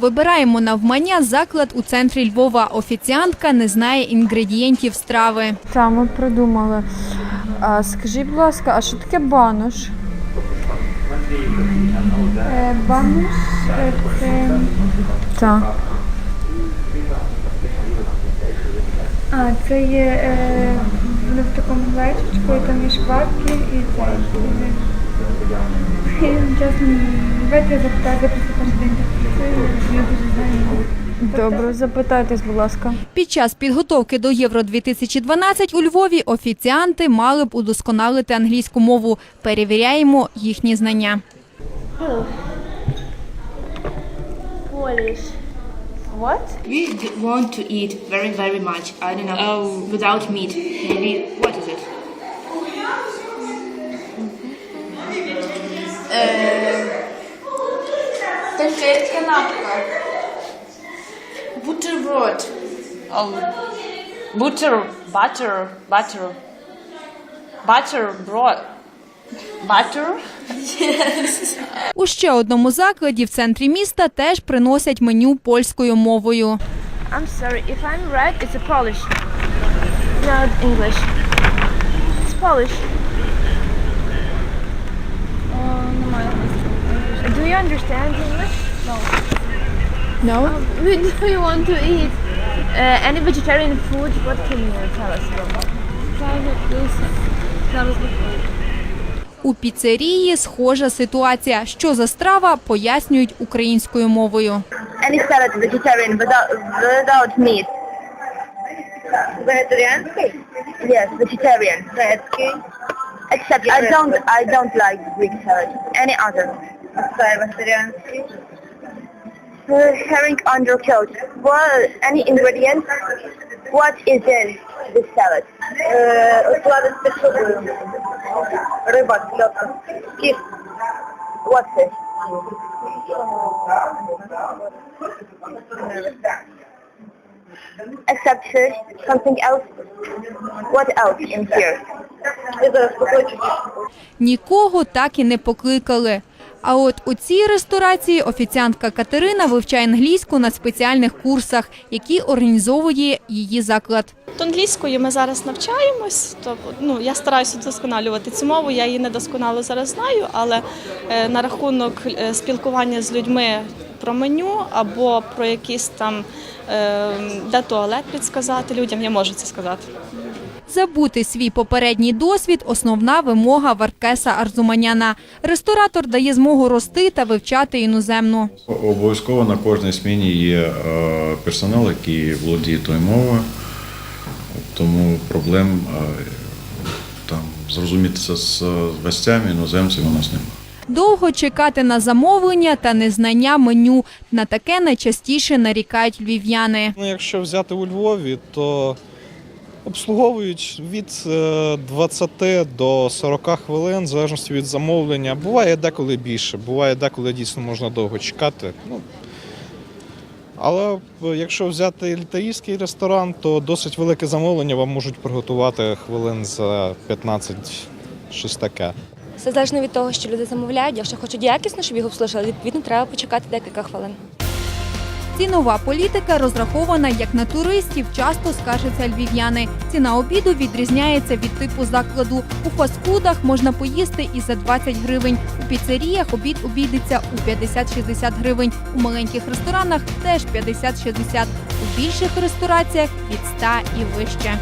Вибираємо навмання заклад у центрі Львова. Офіціантка не знає інгредієнтів страви. Так, ми придумали. А, скажіть, будь ласка, а що таке банош? Е, Бануш це а, це є е, воно в такому глечичку, і там є шкварки і це. Я чесно, давайте запитати кожен день так працюю, я дуже знаю. Добре, запитайтесь, будь ласка. Під час підготовки до Євро 2012 у Львові офіціанти мали б удосконалити англійську мову. Перевіряємо їхні знання. We want to eat very, very much. I don't know. Without meat. Maybe. What is it? Таке канапка. Butter, butter, butter, butter, bread, butter. У ще одному закладі в центрі міста теж приносять меню польською мовою. I'm sorry, if I'm right, it's a Polish, not English. It's Polish. Do you understand English? No. No? Do you want to eat uh, any vegetarian food? What can you tell us about? У піцерії схожа ситуація. Що за страва, пояснюють українською мовою. any salad vegetarian without without meat. Vegetarian? Yes, vegetarian. Except I don't I don't like Greek salad. Any other. vegetarian. Herring undercoat. Well, any ingredients? What is in this salad? Слади з печовою. Риба, селедка. Кіт. What's this? Except fish, something else? What else in here? Я зараз покличу. Нікого так і не покликали. А от у цій ресторації офіціантка Катерина вивчає англійську на спеціальних курсах, які організовує її заклад. Англійською ми зараз навчаємось. То ну я стараюся вдосконалювати цю мову. Я її недосконало зараз знаю, але е, на рахунок е, спілкування з людьми про меню або про якісь там е, де туалет підсказати людям, я можу це сказати. Забути свій попередній досвід – основна вимога Варкеса Арзуманяна. Ресторатор дає змогу рости та вивчати іноземну. Обов'язково на кожній сміні є е, персонал, який володіє тою мовою, тому проблем е, там зрозумітися з гостями, іноземцями у нас немає. Довго чекати на замовлення та незнання меню. На таке найчастіше нарікають львів'яни. Ну, якщо взяти у Львові, то обслуговують від е, 20 до 40 хвилин, в залежності від замовлення. Буває деколи більше, буває деколи дійсно можна довго чекати. Ну, але е, якщо взяти італійський ресторан, то досить велике замовлення вам можуть приготувати хвилин за 15 щось таке. Все залежно від того, що люди замовляють. Якщо хочуть якісно, щоб їх обслужили, відповідно треба почекати декілька хвилин. Цінова політика розрахована як на туристів, часто скаржаться львів'яни. Ціна обіду відрізняється від типу закладу. У фастфудах можна поїсти і за 20 гривень. У піцеріях обід обійдеться у 50-60 гривень. У маленьких ресторанах теж 50-60. У більших рестораціях від 100 і вище.